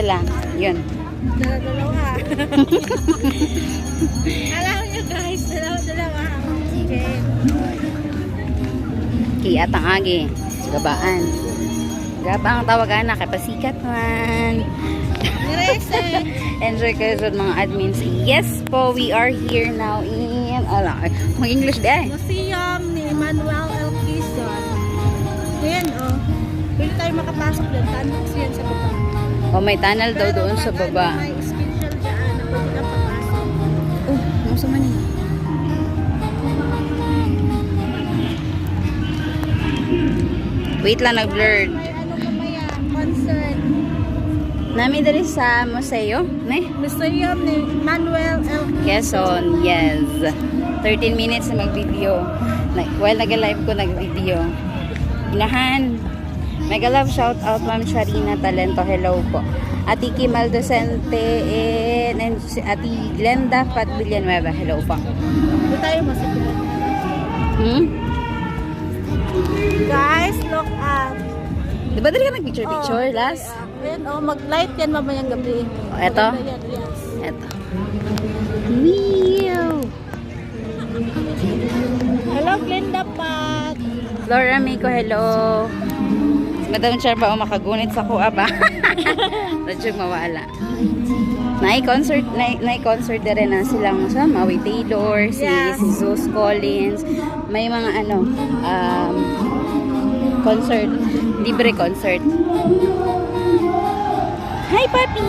Saan sila? Yun. Dalawa. Alam nyo guys, dalawa-dalawa. Okay. Kiyat ang agi. Gabaan. Gabang tawagan na kay pasikat man. Kayo sa mga admins. Yes po, we are here now in... Ala, mag-English din. Museum ni Manuel L. Quezon. Ayan oh. Pwede tayo makapasok doon. Tanong siya sa baba. O may tunnel daw doon sa baba. Oh, nasa man yun? Wait lang, nag-blurred. Concert. Nami dali sa museo, ne? Museum ni Manuel L. Quezon, yes. 13 minutes na mag-video. Like, while nag-live ko, nag-video. Inahan. Mega love shout out Ma'am Sharina Talento. Hello po. Ati Kimal Docente and, si Ati Glenda Pat Villanueva. Hello po. Hindi tayo masigurado. Hmm? Guys, look at. Di ba dali ka nag-picture-picture Oh, last? Ayan, oh, mag-light yan mamayang gabi. Oh, eto? Yan, yes. Eto. Meow! Hello, Glenda Pat. Flora Miko, hello. Madam Char ba o makagunit sa kuha ba? Radyo mawala. Nai-concert, nai-concert na rin na silang sa Maui Taylor, si, Yes. si Zeus Collins. May mga ano, um, concert, libre concert. Hi, papi!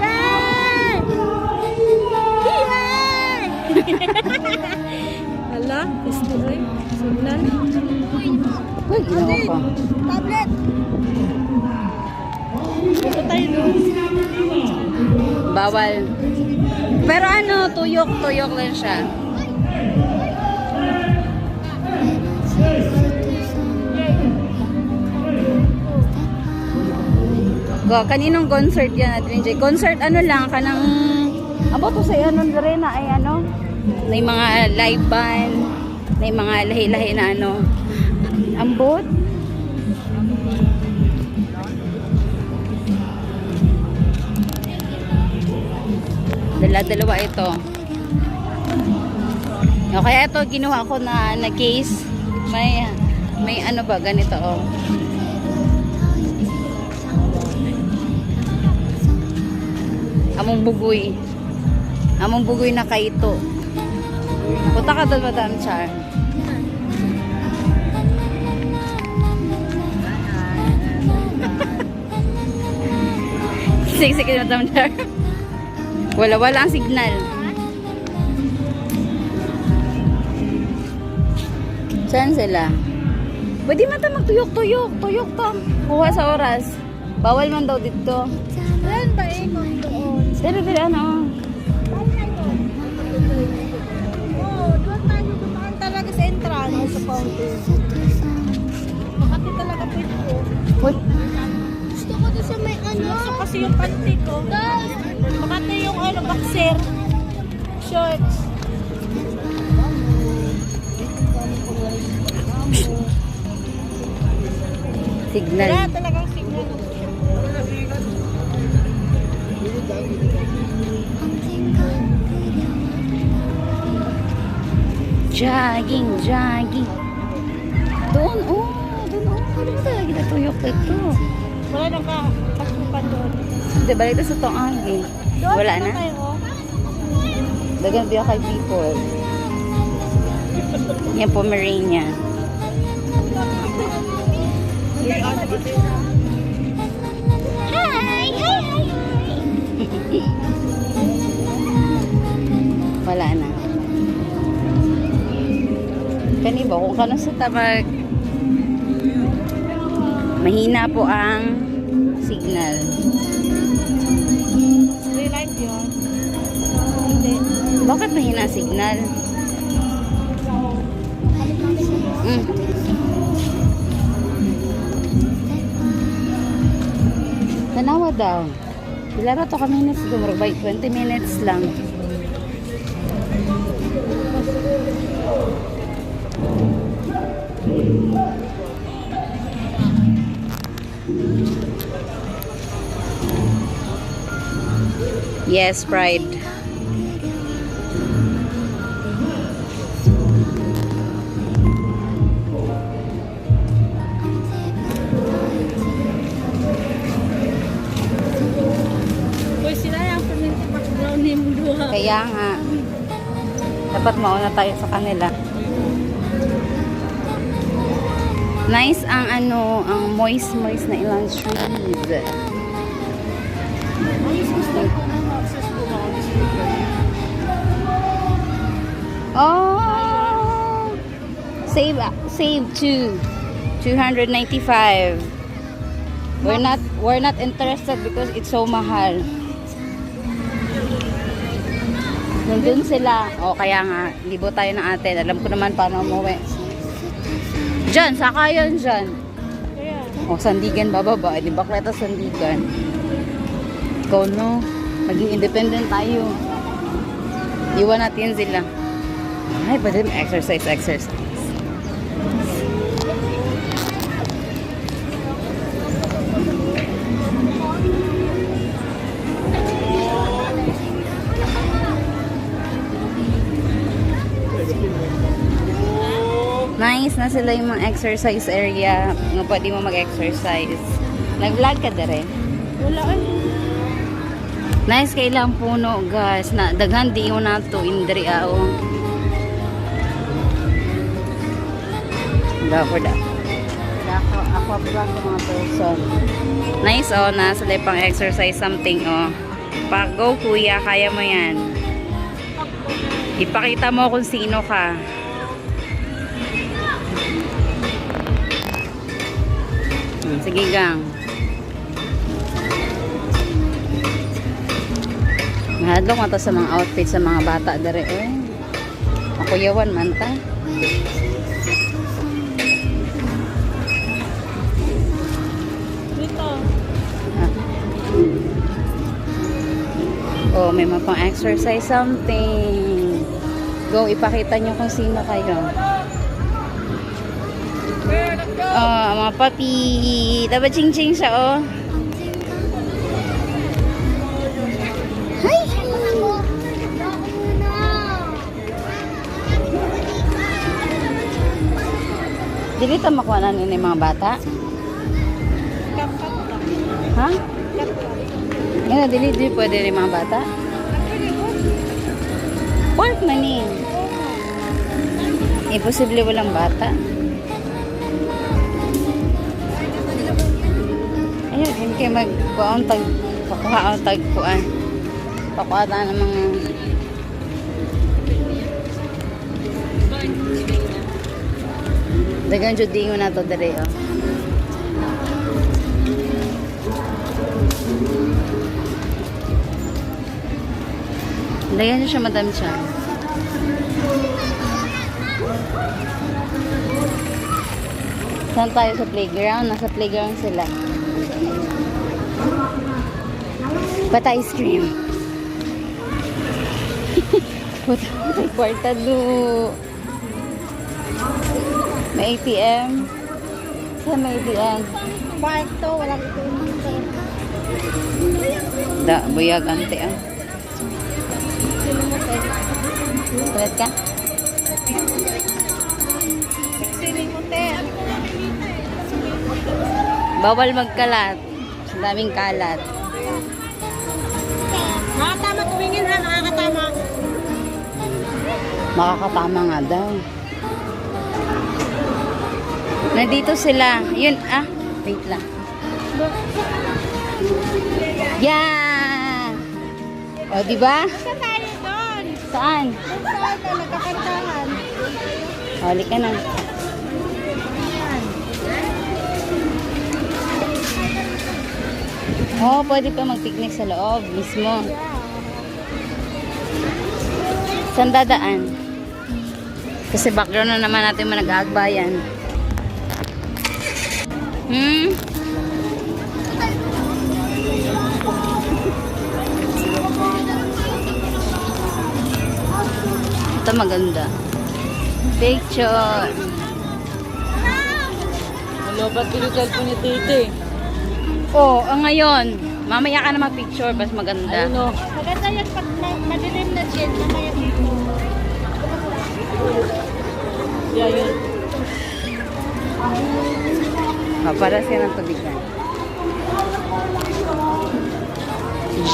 Yay! Yay! Hala, gusto eh. Signal. Uy, ginawa ko. Tablet! Dito tayo doon. Bawal. Pero ano, tuyok, tuyok lang siya. Go, kaninong concert yan at J? Concert ano lang, kanang abo to sa ano rin na ay ano, may mga live band, may mga lahi-lahi na ano. Ambot. Dala-dalawa ito. O, kaya ito ginawa ko na na case. May may ano ba ganito oh. Among bugoy. Among bugoy na kaito. Punta ka doon, Madam Char. Siksik ni Madam Char. Wala-wala ang signal. Saan sila? Pwede man tayo magtuyok-tuyok. Tuyok tam. Kuha sa oras. Bawal man daw dito. Saan ba doon? Pero pero ano? Oo, doon tayo dumaan talaga sa entrance sa fountain. Makati talaga pwede ko. Uy, Doon sa may ano. Gusto kasi yung panty ko. Makati yung ano, boxer. Shorts. Wala signal. talagang signal. Jogging, jogging. Doon, oh. Doon, oh. Ano talaga natuyok ito? Wala nang ka kasupan doon. Hindi, balik ito sa toang eh. Doon Wala na? Tayo, oh. Dagan biya kay people. Yan Pomeranian. Hi! Hi! Hi! Wala na. Kani ba kung kano sa tabag mahina po ang signal. Yun. Hindi. Bakit mahina ang signal? Mm. Tanawa daw. Pila ra to ka minutes dumurog by 20 minutes lang. Yes, pride. Kaya nga, dapat mauna tayo sa kanila. Nice ang ano, ang moist moist na ilang trees. Oh! Save save two. 295. We're not we're not interested because it's so mahal. Nandun sila. O kaya nga, libo tayo ng atin. Alam ko naman paano umuwi. Diyan, saka yun dyan. O, Sandigan bababa. Di ba kleta Sandigan? Ikaw no, maging independent tayo. Iwan natin sila. Ay, pwede exercise, exercise. Nice na sila yung mga exercise area nga pwede mo mag-exercise. Nag-vlog ka dere. wala ay. Nice kay lang puno guys. Na daghan di mo na to indri ao. Da for da. Ako ako ng mga person. Nice oh na sila pang exercise something oh. Pag go kuya, kaya mo yan. Ipakita mo kung sino ka. Hmm, Sige gang. Mahadlok mata sa mga outfit sa mga bata dere eh. Ako yawan man ta. Oh, may mga pang exercise something. Go, ipakita nyo kung sino kayo. Oh, mga papi. Dapat ching-ching siya, oh. Hi! Dili ta makuha na ni mga bata? Ha? Kat-kat. Yan, dili, dili pwede rin mga bata? Pork man eh. Imposible walang bata. Ayun, hindi kayo magkuhaan tag pakuha ang tagpuan. Pakuha ta ng mga Dagan jud dingo na to dire oh. Lagyan niyo siya, Madam Cha. Saan tayo sa playground? Nasa playground sila. But ice cream. Puta, may kwarta do. May ATM. Saan may ATM? Bike to, walang ito. Da, buyag ante ah. Kulit ka? Bawal magkalat. Ang daming kalat. Nakatama tumingin ha, nakakatama. Makakatama nga daw. Nandito sila. Yun, ah. Wait lang. Yeah! O, di ba? Saan tayo? Saan? Saan na nagkakantahan? O, halik ka na. Oo, oh, pwede pa mag-picnic sa loob mismo. Saan dadaan? Kasi background na naman natin mga nag-aagbayan. Hmm? Ito maganda. Picture. Wala ba't pinagkal po ni Tite? Oh, ah, ngayon. Mamaya ka na mag-picture, mas maganda. Ayun o. Maganda yan pag ma- madilim na dyan. Mamaya dito. Yeah, yun. Oh, para siya ng tubigan.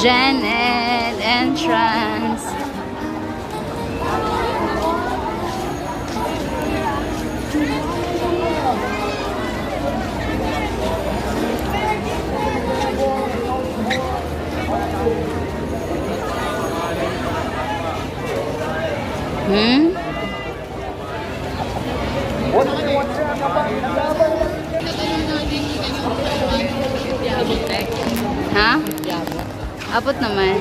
Janet entrance. Hmm? Ha? Abot naman.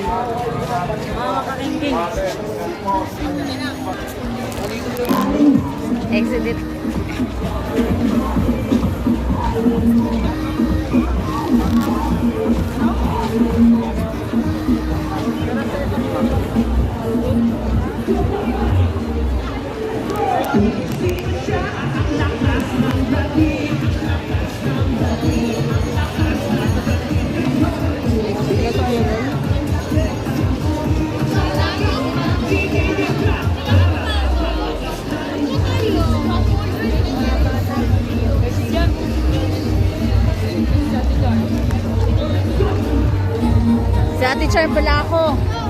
Exit it. Si Ate